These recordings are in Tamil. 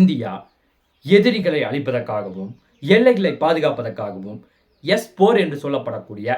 இந்தியா எதிரிகளை அழிப்பதற்காகவும் எல்லைகளை பாதுகாப்பதற்காகவும் எஸ் போர் என்று சொல்லப்படக்கூடிய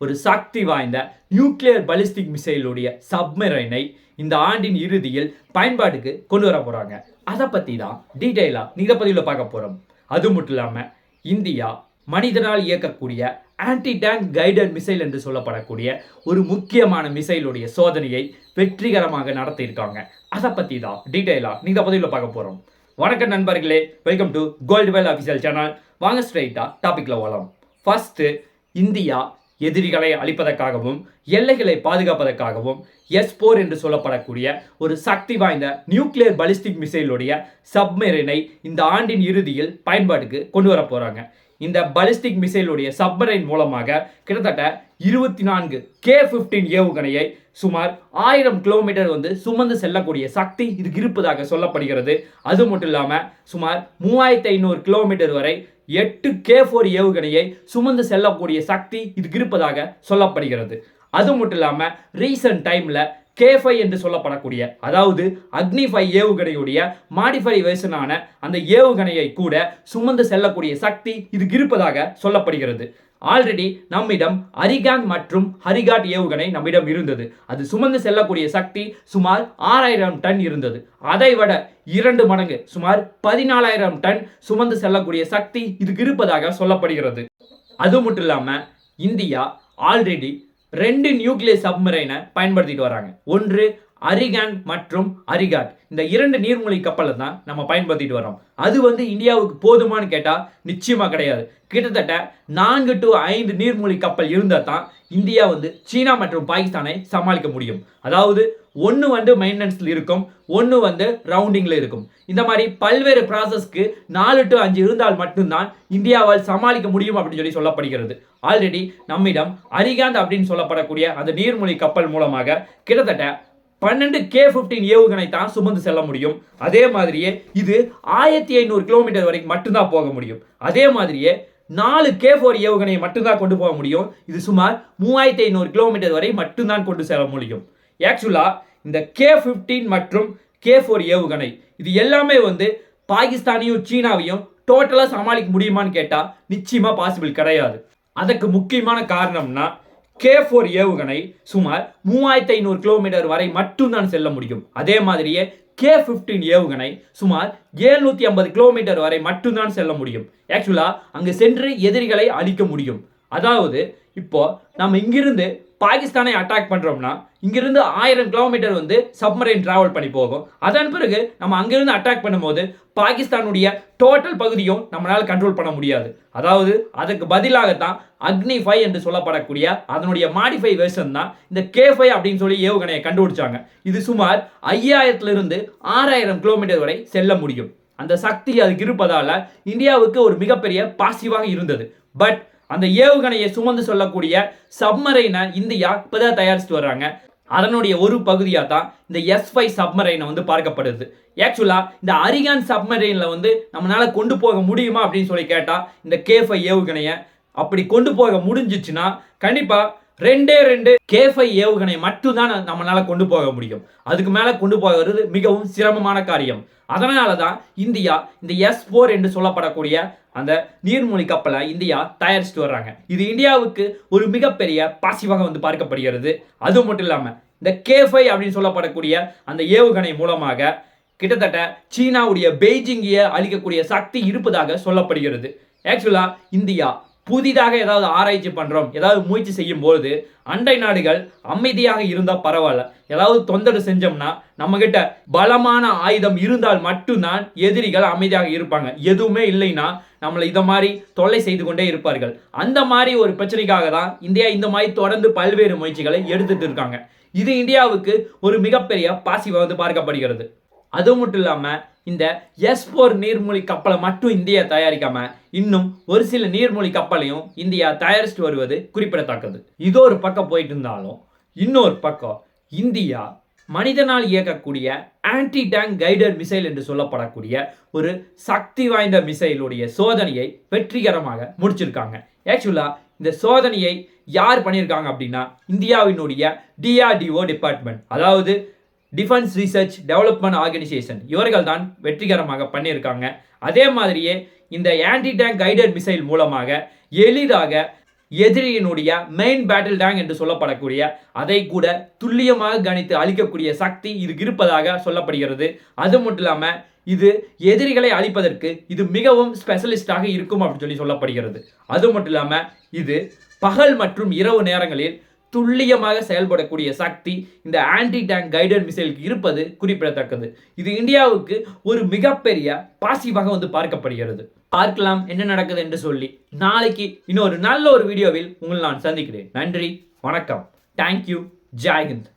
ஒரு சக்தி வாய்ந்த நியூக்ளியர் பலிஸ்டிக் மிசைலுடைய சப்மரைனை இந்த ஆண்டின் இறுதியில் பயன்பாட்டுக்கு கொண்டு வர போகிறாங்க அதை பற்றி தான் டீட்டெயிலாக நீங்கள் பதிவில் பார்க்க போகிறோம் அது மட்டும் இல்லாமல் இந்தியா மனிதனால் இயக்கக்கூடிய ஆன்டி டேங்க் கைடட் மிசைல் என்று சொல்லப்படக்கூடிய ஒரு முக்கியமான மிசைலுடைய சோதனையை வெற்றிகரமாக நடத்தியிருக்காங்க. அதை பற்றி தான் டீட்டெயிலாக நீங்கள் பதிவில் பார்க்க போகிறோம் வணக்கம் நண்பர்களே welcome to gold well official channel வாங்க ஸ்ட்ரைட்டாக டாப்பிக்கில் வரலாம் ஃபஸ்ட்டு இந்தியா எதிரிகளை அழிப்பதற்காகவும் எல்லைகளை பாதுகாப்பதற்காகவும் எஸ் போர் என்று சொல்லப்படக்கூடிய ஒரு சக்தி வாய்ந்த நியூக்ளியர் பலிஸ்டிக் மிசைலுடைய சப்மெரினை இந்த ஆண்டின் இறுதியில் பயன்பாட்டுக்கு கொண்டு வர போகிறாங்க இந்த பலிஸ்டிக் மிசைலுடைய சப்மரைன் மூலமாக கிட்டத்தட்ட இருபத்தி நான்கு கே ஃபிஃப்டீன் ஏவுகணையை சுமார் ஆயிரம் கிலோமீட்டர் வந்து சுமந்து செல்லக்கூடிய சக்தி இதுக்கு இருப்பதாக சொல்லப்படுகிறது. அது மட்டும் இல்லாமல் சுமார் மூவாயிரத்தி ஐநூறு கிலோமீட்டர் வரை எட்டு கே ஃபோர் ஏவுகணையை சுமந்து செல்லக்கூடிய சக்தி இதுக்கு இருப்பதாக சொல்லப்படுகிறது. அது மட்டும் இல்லாமல் ரீசன்ட் டைமில் கேஃபை என்று சொல்லப்படக்கூடிய அதாவது அக்னிஃபை ஏவுகணையுடைய மாடிஃபை வெர்ஷனான அந்த ஏவுகணையை கூட சுமந்து செல்லக்கூடிய சக்தி இதுக்கு இருப்பதாக சொல்லப்படுகிறது. ஆல்ரெடி நம்மிடம் அரிகாங் மற்றும் ஹரிகாட் ஏவுகணை நம்மிடம் இருந்தது. அது சுமந்து செல்லக்கூடிய சக்தி சுமார் ஆறாயிரம் டன் இருந்தது. அதை விட இரண்டு மடங்கு சுமார் பதினாலாயிரம் டன் சுமந்து செல்லக்கூடிய சக்தி இதுக்கு இருப்பதாக சொல்லப்படுகிறது. அது மட்டும் இல்லாமல் இந்தியா ஆல்ரெடி ரெண்டு நியூக்ளியர் சப்மரைனை பயன்படுத்திட்டு வராங்க ஒன்று அரிகான் மற்றும் அரிகாட். இந்த இரண்டு நீர்மூழ்கி கப்பலை தான் நம்ம பயன்படுத்திட்டு வரோம் அது வந்து இந்தியாவுக்கு போதுமான்னு கேட்டால் நிச்சயமாக கிடையாது. கிட்டத்தட்ட நான்கு டு ஐந்து நீர்மூழ்கி கப்பல் இருந்தால் தான் இந்தியா வந்து சீனா மற்றும் பாகிஸ்தானை சமாளிக்க முடியும். அதாவது ஒன்று வந்து மெயின்டெனன்ஸில் இருக்கும் ஒன்று வந்து ரவுண்டிங்கில் இருக்கும். இந்த மாதிரி பல்வேறு ப்ராசஸ்க்கு நாலு டு அஞ்சு இருந்தால் மட்டும்தான் இந்தியாவால் சமாளிக்க முடியும் அப்படின்னு சொல்லி சொல்லப்படுகிறது. ஆல்ரெடி நம்மிடம் அரிகாந்த் அப்படின்னு சொல்லப்படக்கூடிய அந்த நீர்மொழி கப்பல் மூலமாக கிட்டத்தட்ட பன்னெண்டு கே ஃபிஃப்டீன் ஏவுகணை தான் சுமந்து செல்ல முடியும். அதே மாதிரியே இது ஆயிரத்தி ஐநூறு கிலோமீட்டர் வரைக்கும் மட்டும்தான் போக முடியும். அதே மாதிரியே நாலு கே ஃபோர் ஏவுகணையை மட்டும்தான் கொண்டு போக முடியும். இது சுமார் மூவாயிரத்தி ஐநூறு கிலோமீட்டர் வரை மட்டும்தான் கொண்டு செல்ல முடியும். ஆக்சுவலாக இந்த கே ஃபிஃப்டீன் மற்றும் கே ஃபோர் ஏவுகணை இது எல்லாமே வந்து பாகிஸ்தானையும் சீனாவையும் டோட்டலாக சமாளிக்க முடியுமான்னு கேட்டால் நிச்சயமாக பாசிபிள் கிடையாது. அதுக்கு முக்கியமான காரணம்னா கே ஃபோர் ஏவுகணை சுமார் மூவாயிரத்தி ஐநூறு கிலோமீட்டர் வரை மட்டும்தான் செல்ல முடியும். அதே மாதிரியே கே ஃபிஃப்டீன் ஏவுகணை சுமார் ஏழ்நூற்றி ஐம்பது கிலோமீட்டர் வரை மட்டும்தான் செல்ல முடியும். ஆக்சுவலாக அங்கு சென்று எதிரிகளை அழிக்க முடியும். அதாவது இப்போ நம்ம இங்கிருந்து பாகிஸ்தானை அட்டாக் பண்ணுறோம்னா இங்கிருந்து ஆயிரம் கிலோமீட்டர் வந்து சப்மரைன் ட்ராவல் பண்ணி போகும். அதன் பிறகு நம்ம அங்கிருந்து அட்டாக் பண்ணும்போது பாகிஸ்தானுடைய டோட்டல் பகுதியும் நம்மளால் கண்ட்ரோல் பண்ண முடியாது. அதாவது அதுக்கு பதிலாகத்தான் அக்னி ஃபைவ் என்று சொல்லப்படக்கூடிய அதனுடைய மாடிஃபை வெர்ஷன் தான் இந்த கே ஃபைவ் அப்படின்னு சொல்லி ஏவுகணையை கண்டுபிடிச்சாங்க. இது சுமார் ஐயாயிரத்திலிருந்து ஆறாயிரம் கிலோமீட்டர் வரை செல்ல முடியும். அந்த சக்தி அதுக்கு இருப்பதால் இந்தியாவுக்கு ஒரு மிகப்பெரிய பாசிவாக இருந்தது. பட் அந்த ஏவுகணையை சுமந்து சொல்லக்கூடிய சப்மரைனை இந்தியா இப்போதான் தயாரிச்சுட்டு வர்றாங்க. அதனுடைய ஒரு பகுதியாக தான் இந்த எஸ் ஃபைவ் சப்மரைனை வந்து பார்க்கப்படுது. ஆக்சுவலாக இந்த அரிகான் சப்மரைனில் வந்து நம்மளால் கொண்டு போக முடியுமா அப்படின்னு சொல்லி கேட்டால் இந்த கே ஃபைவ் ஏவுகணையை அப்படி கொண்டு போக முடிஞ்சிச்சுன்னா கண்டிப்பாக ரெண்டே ரெண்டு கேஃபை ஏவுகணை மட்டும்தான் நம்மளால கொண்டு போக முடியும். அதுக்கு மேலே கொண்டு போகிறது மிகவும் சிரமமான காரியம். அதனால தான் இந்தியா இந்த எஸ் போர் என்று சொல்லப்படக்கூடிய அந்த நீர்மூழ்கி கப்பலை இந்தியா தயாரிச்சுட்டு வர்றாங்க. இது இந்தியாவுக்கு ஒரு மிகப்பெரிய பாசிவாக வந்து பார்க்கப்படுகிறது. அது மட்டும் இல்லாமல் இந்த கேஃபை அப்படின்னு சொல்லப்படக்கூடிய அந்த ஏவுகணை மூலமாக கிட்டத்தட்ட சீனாவுடைய பெய்ஜிங்கிய அழிக்கக்கூடிய சக்தி இருப்பதாக சொல்லப்படுகிறது. ஆக்சுவலாக இந்தியா புதிதாக ஏதாவது ஆராய்ச்சி பண்ணுறோம் ஏதாவது முயற்சி செய்யும் பொழுது அண்டை நாடுகள் அமைதியாக இருந்தால் பரவாயில்ல. ஏதாவது தொந்தரவு செஞ்சோம்னா நம்மக்கிட்ட பலமான ஆயுதம் இருந்தால் மட்டும்தான் எதிரிகள் அமைதியாக இருப்பாங்க. எதுவுமே இல்லைன்னா நம்மளை இதை மாதிரி தொல்லை செய்து கொண்டே இருப்பார்கள். அந்த மாதிரி ஒரு பிரச்சனைக்காக தான் இந்தியா இந்த மாதிரி தொடர்ந்து பல்வேறு முயற்சிகளை எடுத்துகிட்டு இருக்காங்க. இது இந்தியாவுக்கு ஒரு மிகப்பெரிய பாசிவாக வந்து பார்க்கப்படுகிறது. அது மட்டும் இல்லாமல் இந்த எஸ் போர் நீர்மூழ்கி கப்பலை மட்டும் இந்தியா தயாரிக்காமல் இன்னும் ஒரு சில நீர்மூழ்கி கப்பலையும் இந்தியா தயாரிச்சுட்டு வருவது குறிப்பிடத்தக்கது. இதோ ஒரு பக்கம் போயிட்டு இருந்தாலும் இன்னொரு பக்கம் இந்தியா மனிதனால் இயக்கக்கூடிய ஆன்டி டேங்க் கைடர் மிசைல் என்று சொல்லப்படக்கூடிய ஒரு சக்தி வாய்ந்த மிசைலுடைய சோதனையை வெற்றிகரமாக முடிச்சிருக்காங்க. ஆக்சுவலாக இந்த சோதனையை யார் பண்ணியிருக்காங்க அப்படின்னா இந்தியாவினுடைய டிஆர்டிஓ டிபார்ட்மெண்ட் அதாவது டிஃபென்ஸ் ரிசர்ச் டெவலப்மெண்ட் ஆர்கனைசேஷன் இவர்கள் தான் வெற்றிகரமாக பண்ணியிருக்காங்க. அதே மாதிரியே இந்த ஆன்டி டேங்க் கைடட் மிசைல் மூலமாக எளிதாக எதிரியினுடைய மெயின் பேட்டில் டேங்க் என்று சொல்லப்படக்கூடிய அதை கூட துல்லியமாக கணித்து அழிக்கக்கூடிய சக்தி இது இருப்பதாக சொல்லப்படுகிறது. அது மட்டும் இல்லாமல் இது எதிரிகளை அழிப்பதற்கு இது மிகவும் ஸ்பெஷலிஸ்டாக இருக்கும் அப்படின்னு சொல்லி சொல்லப்படுகிறது. அது மட்டும் இல்லாமல் இது பகல் மற்றும் இரவு நேரங்களில் துல்லியமாக செயல்படக்கூடிய சக்தி இந்த ஆன்டி டேங்க் கைடட் மிசைலுக்கு இருப்பது குறிப்பிடத்தக்கது. இது இந்தியாவுக்கு ஒரு மிகப்பெரிய பாசிவாக வந்து பார்க்கப்படுகிறது. பார்க்கலாம் என்ன நடக்குது என்று சொல்லி. நாளைக்கு இன்னொரு நல்ல ஒரு வீடியோவில் உங்களை நான் சந்திக்கிறேன். நன்றி வணக்கம். தேங்க்யூ ஜெய்ஹிந்த்